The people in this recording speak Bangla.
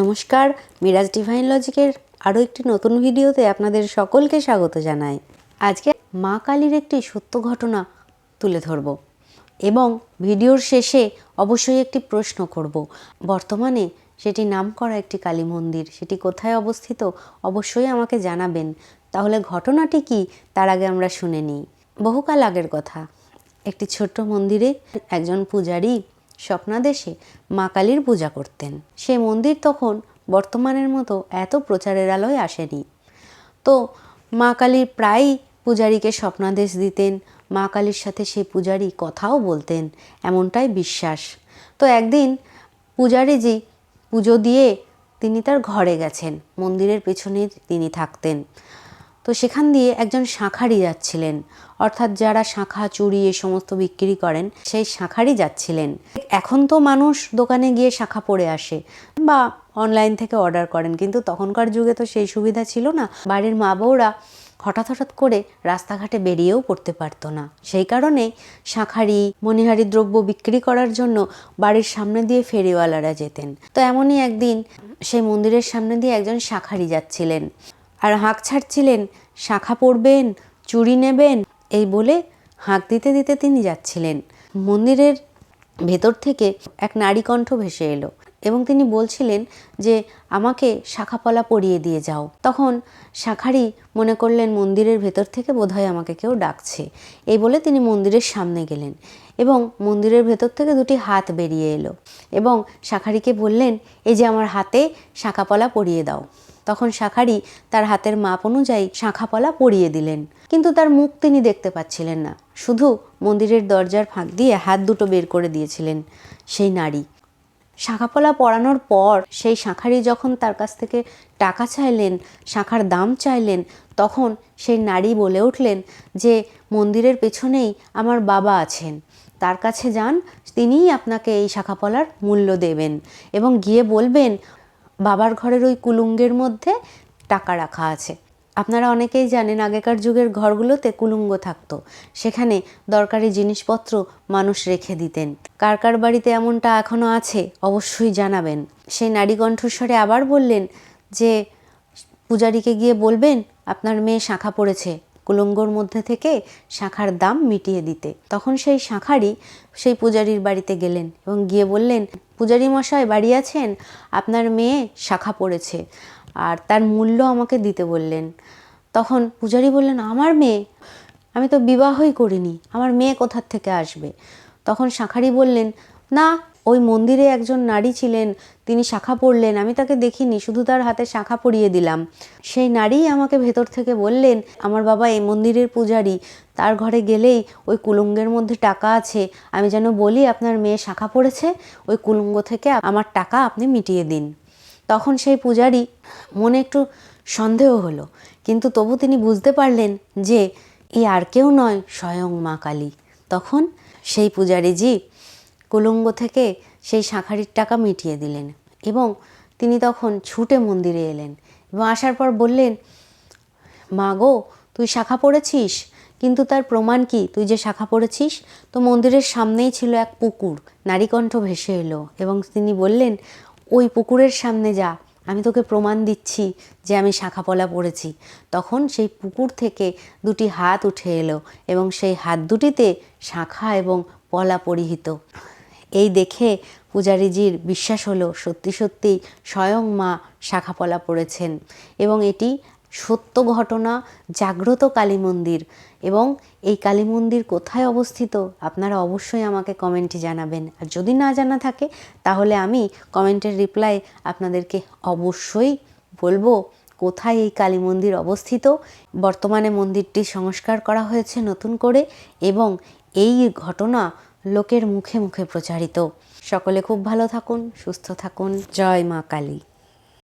নমস্কার, মিরাজ ডিভাইন লজিকের আরও একটি নতুন ভিডিওতে আপনাদের সকলকে স্বাগত জানাই। আজকে মা কালীর একটি সত্য ঘটনা তুলে ধরব এবং ভিডিওর শেষে অবশ্যই একটি প্রশ্ন করব। বর্তমানে সেটি নামকরা একটি কালী মন্দির, সেটি কোথায় অবস্থিত অবশ্যই আমাকে জানাবেন। তাহলে ঘটনাটি কি তার আগে আমরা শুনে নিই। বহুকাল আগের কথা, একটি ছোট্ট মন্দিরে একজন পূজারী স্বপ্নাদেশে মা কালীর পূজা করতেন। সেই মন্দির তখন বর্তমানের মতো এত প্রচারের আলোয় আসেনি। তো মা কালীর প্রায়ই পূজারীকে স্বপ্নাদেশ দিতেন, মা কালীর সাথে সেই পূজারী কথাও বলতেন, এমনটাই বিশ্বাস। তো একদিন পূজারীজি পুজো দিয়ে তিনি তার ঘরে গেছেন, মন্দিরের পেছনে তিনি থাকতেন। তো সেখান দিয়ে একজন শাঁখারি যাচ্ছিলেন। অর্থাৎ যারা শাঁখা, চুরি এ সমস্ত বিক্রি করেন, সেই শাঁখারি যাচ্ছিলেন। এখন তো মানুষ দোকানে গিয়ে শাঁখা পরে আসে বা অনলাইন থেকে অর্ডার করেন। কিন্তু তখনকার যুগে তো সেই সুবিধা ছিল না। বাড়ির মা বউরা হঠাৎ হঠাৎ করে রাস্তাঘাটে বেরিয়েও পড়তে পারতো না। সেই কারণে শাঁখারি, মণিহারি দ্রব্য বিক্রি করার জন্য বাড়ির সামনে দিয়ে ফেরিওয়ালারা যেতেন। তো এমনই একদিন সেই মন্দিরের সামনে দিয়ে একজন শাঁখারি যাচ্ছিলেন। আর হাঁক ছাড়ছিলেন, শাখা পড়বেন চুরি নেবেন, এই বলে হাঁক দিতে দিতে তিনি যাচ্ছিলেন। মন্দিরের ভেতর থেকে এক নারী কণ্ঠ ভেসে এলো এবং তিনি বলছিলেন যে, আমাকে শাখাপলা পরিয়ে দিয়ে যাও। তখন শাখারি মনে করলেন, মন্দিরের ভেতর থেকে বোধহয় আমাকে কেউ ডাকছে। এই বলে তিনি মন্দিরের সামনে গেলেন এবং মন্দিরের ভেতর থেকে দুটি হাত বেরিয়ে এলো এবং শাখারিকে বললেন, এই যে আমার হাতে শাখাপলা পরিয়ে দাও। তখন শাখারি তার হাতের মাপ অনুযায়ী শাঁখাপলা পরিয়ে দিলেন। কিন্তু তার মুখ তিনি দেখতে পাচ্ছিলেন না। শুধু মন্দিরের দরজার ফাঁক দিয়ে হাত দুটো বের করে দিয়েছিলেন সেই নারী। শাঁখাপলা পরানোর পর সেই শাঁখারি যখন তার কাছ থেকে টাকা চাইলেন, শাঁখার দাম চাইলেন, তখন সেই নারী বলে উঠলেন যে, মন্দিরের পেছনেই আমার বাবা আছেন। তার কাছে যান, তিনিই আপনাকে এই শাখাপলার মূল্য দেবেন এবং গিয়ে বলবেন বাবার ঘরের ওই কুলুঙ্গের মধ্যে টাকা রাখা আছে। আপনারা অনেকেই জানেন, আগেকার যুগের ঘরগুলোতে কুলুঙ্গ থাকতো। সেখানে দরকারি জিনিসপত্র মানুষ রেখে দিতেন। কার কার বাড়িতে এমনটা এখনও আছে, অবশ্যই জানাবেন। সেই নারী কণ্ঠস্বরে আবার বললেন যে, পূজারীকে গিয়ে বলবেন, আপনার মেয়ে শাঁখা পড়েছে। কুলঙ্গর মধ্যে থেকে শাখার দাম মিটিয়ে দিতে। তখন সেই শাখারই সেই পূজারীর বাড়িতে গেলেন এবং গিয়ে বললেন, পূজারী মশাই বাড়ি আছেন? আপনার মেয়ে শাখা পড়েছে আর তার মূল্য আমাকে দিতে বললেন। তখন পূজারী বললেন, আমার মেয়ে? আমি তো বিবাহই করিনি, আমার মেয়ে কোথার থেকে আসবে? তখন শাখারি বললেন, না ওই মন্দিরে একজন নারী ছিলেন, তিনি শাখা পড়লেন, আমি তাকে দেখিনি, শুধু তার হাতে শাখা পরিয়ে দিলাম। সেই নারী আমাকে ভেতর থেকে বললেন, আমার বাবা এই মন্দিরের পূজারি, তার ঘরে গেলেই ওই কুলুঙ্গের মধ্যে টাকা আছে, আমি যেন বলি আপনার মেয়ে শাখা পড়েছে, ওই কুলুঙ্গ থেকে আমার টাকা আপনি মিটিয়ে দিন। তখন সেই পূজারি মনে একটু সন্দেহ হলো, কিন্তু তবু তিনি বুঝতে পারলেন যে, এ আর কেউ নয়, স্বয়ং মা কালী। তখন সেই পূজারিজি কুলঙ্গ থেকে সেই শাঁখারির টাকা মিটিয়ে দিলেন এবং তিনি তখন ছুটে মন্দিরে এলেন এবং আসার পর বললেন, মা গো, তুই শাখা পড়েছিস? কিন্তু তার প্রমাণ কি? তুই যে শাখা পড়েছিস, তো মন্দিরের সামনেই ছিল এক পুকুর। নারীকণ্ঠ ভেসে এলো এবং তিনি বললেন, ওই পুকুরের সামনে যা, আমি তোকে প্রমাণ দিচ্ছি যে আমি শাখাপলা পড়েছি। তখন সেই পুকুর থেকে দুটি হাত উঠে এলো এবং সেই হাত দুটিতে শাখা এবং পলা পরিহিত। এই দেখে পূজারীজির বিশ্বাস হলো, সত্যি সত্যি স্বয়ং মা শাখাপলা পড়েছেন। এবং এটি সত্য ঘটনা, জাগ্রত কালী মন্দির এবং এই কালী মন্দির কোথায় অবস্থিত, আপনারা অবশ্যই আমাকে কমেন্টে জানাবেন। আর যদি না জানা থাকে, তাহলে আমি কমেন্টের রিপ্লাই আপনাদেরকে অবশ্যই বলব, কোথায় এই কালী মন্দির অবস্থিত। বর্তমানে মন্দিরটি সংস্কার করা হয়েছে নতুন করে, এবং এই ঘটনা লোকের মুখে মুখে প্রচারিত। সকলে খুব ভালো থাকুন সুস্থ থাকুন। জয় মা কালী।